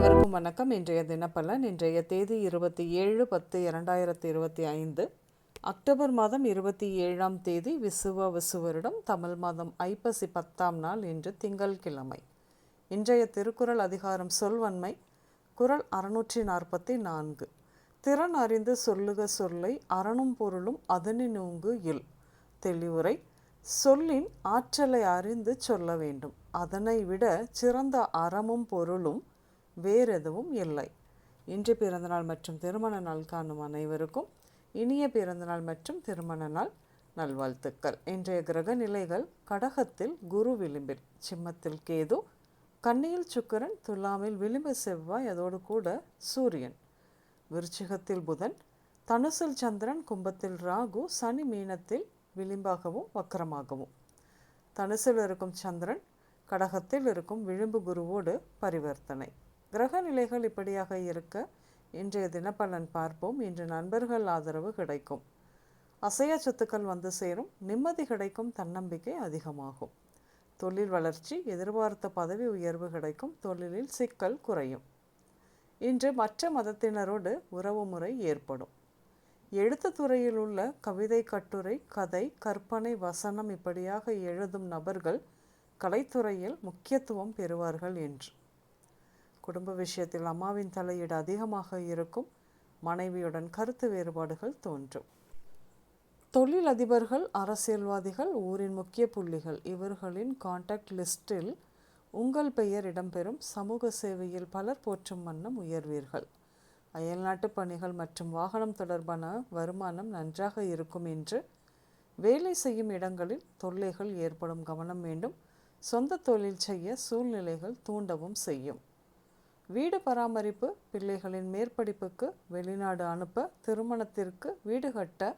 வணக்கம். இன்றைய தினப்பலன் இன்றைய தேதி இருபத்தி ஏழு பத்து இரண்டாயிரத்தி இருபத்தி ஐந்து. அக்டோபர் மாதம் இருபத்தி ஏழாம் தேதி விசுவ விசுவரிடம் தமிழ் மாதம் ஐப்பசி பத்தாம் நாள் இன்று திங்கள்கிழமை இன்றைய திருக்குறள் அதிகாரம் சொல்வன்மை குறள் அறுநூற்றி நாற்பத்தி நான்கு. திறன் அறிந்து சொல்லுக சொல்லை அறனும் பொருளும் அதனினூங்கு இல். தெளிவுரை சொல்லின் ஆற்றலை அறிந்து சொல்ல வேண்டும். அதனை விட சிறந்த அறமும் பொருளும் வேறெதுவும் இல்லை. இன்று பிறந்தநாள் மற்றும் திருமண நாள் காணும் அனைவருக்கும் இனிய பிறந்தநாள் மற்றும் திருமண நாள் நல்வாழ்த்துக்கள். இன்றைய கிரக நிலைகள் கடகத்தில் குரு விளிம்பில் சிம்மத்தில் கேது கன்னியில் சுக்கிரன் துலாமில் விளிம்பு செவ்வாய் அதோடு கூட சூரியன். விருச்சிகத்தில் புதன் தனுசில் சந்திரன் கும்பத்தில் ராகு சனி மீனத்தில் விளிம்பாகவும் வக்கரமாகவும். தனுசில் இருக்கும் சந்திரன் கடகத்தில் இருக்கும் விளிம்பு குருவோடு பரிவர்த்தனை. கிரக நிலைகள் இப்படியாக இருக்க இன்றைய தினப்பலன் பார்ப்போம். இன்று நண்பர்கள் ஆதரவு கிடைக்கும். அசையா சொத்துக்கள் வந்து சேரும். நிம்மதி கிடைக்கும். தன்னம்பிக்கை அதிகமாகும். தொழில் வளர்ச்சி எதிர்பார்த்த பதவி உயர்வு கிடைக்கும். தொழிலில் சிக்கல் குறையும். இன்று மற்ற மதத்தினரோடு உறவு முறை ஏற்படும். எழுத்து துறையில் உள்ள கவிதை கட்டுரை கதை கற்பனை வசனம் இப்படியாக எழுதும் நபர்கள் கலைத்துறையில் முக்கியத்துவம் பெறுவார்கள் என்று. குடும்ப விஷயத்தில் அம்மாவின் தலையீடு அதிகமாக இருக்கும். மனைவியுடன் கருத்து வேறுபாடுகள் தோன்றும். தொழில் அதிபர்கள் அரசியல்வாதிகள் ஊரின் முக்கிய புள்ளிகள் இவர்களின் காண்டாக்ட் லிஸ்டில் உங்கள் பெயர் இடம்பெறும். சமூக சேவையில் பலர் போற்றும் வண்ணம் உயர்வீர்கள். அயல்நாட்டு பணிகள் மற்றும் வாகனம் தொடர்பான வருமானம் நன்றாக இருக்கும் என்று வேலை செய்யும் இடங்களில் தொல்லைகள் ஏற்படும் கவனம் வேண்டும். சொந்த தொழில் செய்ய சூழ்நிலைகள் தூண்டவும் செய்யும். வீடு பராமரிப்பு பிள்ளைகளின் மேற்படிப்புக்கு வெளிநாடு அனுப்ப திருமணத்திற்கு வீடு கட்ட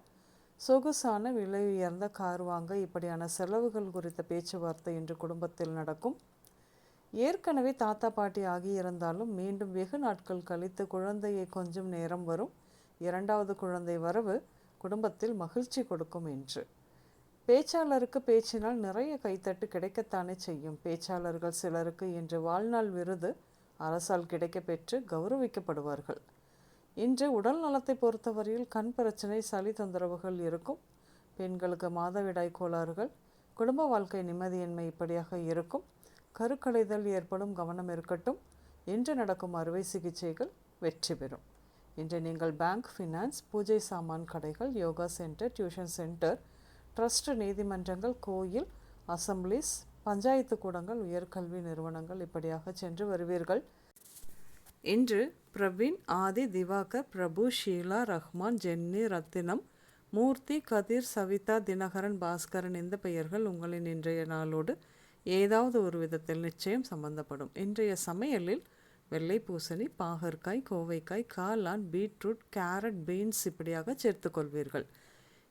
சொகுசான விலை உயர்ந்த கார் வாங்க இப்படியான செலவுகள் குறித்த பேச்சுவார்த்தை இன்று குடும்பத்தில் நடக்கும். ஏற்கனவே தாத்தா பாட்டி ஆகியிருந்தாலும் மீண்டும் வெகு நாட்கள் கழித்து குழந்தையை கொஞ்சம் நேரம் வரும். இரண்டாவது குழந்தை வரவு குடும்பத்தில் மகிழ்ச்சி கொடுக்கும் என்று. பேச்சாளருக்கு பேச்சினால் நிறைய கைத்தட்டு கிடைக்கத்தானே செய்யும். பேச்சாளர்கள் சிலருக்கு இன்று வாழ்நாள் விருது அரசால் கிடைக்கப்பெற்று கௌரவிக்கப்படுவார்கள். இன்று உடல் நலத்தை பொறுத்தவரையில் கண் பிரச்சனை சளி தொந்தரவுகள் இருக்கும். பெண்களுக்கு மாதவிடாய் கோளாறுகள் குடும்ப வாழ்க்கை நிம்மதியின்மை இப்படியாக இருக்கும். கருக்கலைதல் ஏற்படும் கவனம் இருக்கட்டும். இன்று நடக்கும் அறுவை சிகிச்சைகள் வெற்றி பெறும். இன்று நீங்கள் பேங்க் ஃபினான்ஸ் பூஜை சாமான் கடைகள் yoga center tuition center trust நீதிமன்றங்கள் கோயில் அசம்பிளிஸ் பஞ்சாயத்து கூடங்கள் உயர்கல்வி நிறுவனங்கள் இப்படியாக சென்று வருவீர்கள். இன்று பிரவீன் ஆதி திவாகர் பிரபு ஷீலா ரஹ்மான் ஜென்னி ரத்தினம் மூர்த்தி கதிர் சவிதா தினகரன் பாஸ்கரன் இந்த பெயர்கள் உங்களின் இன்றைய நாளோடு ஏதாவது ஒரு விதத்தில் நிச்சயம் சம்பந்தப்படும். இன்றைய சமையலில் வெள்ளை பூசணி பாகற்காய் கோவைக்காய் காளான் பீட்ரூட் கேரட் பீன்ஸ் இப்படியாக சேர்த்துக்கொள்வீர்கள்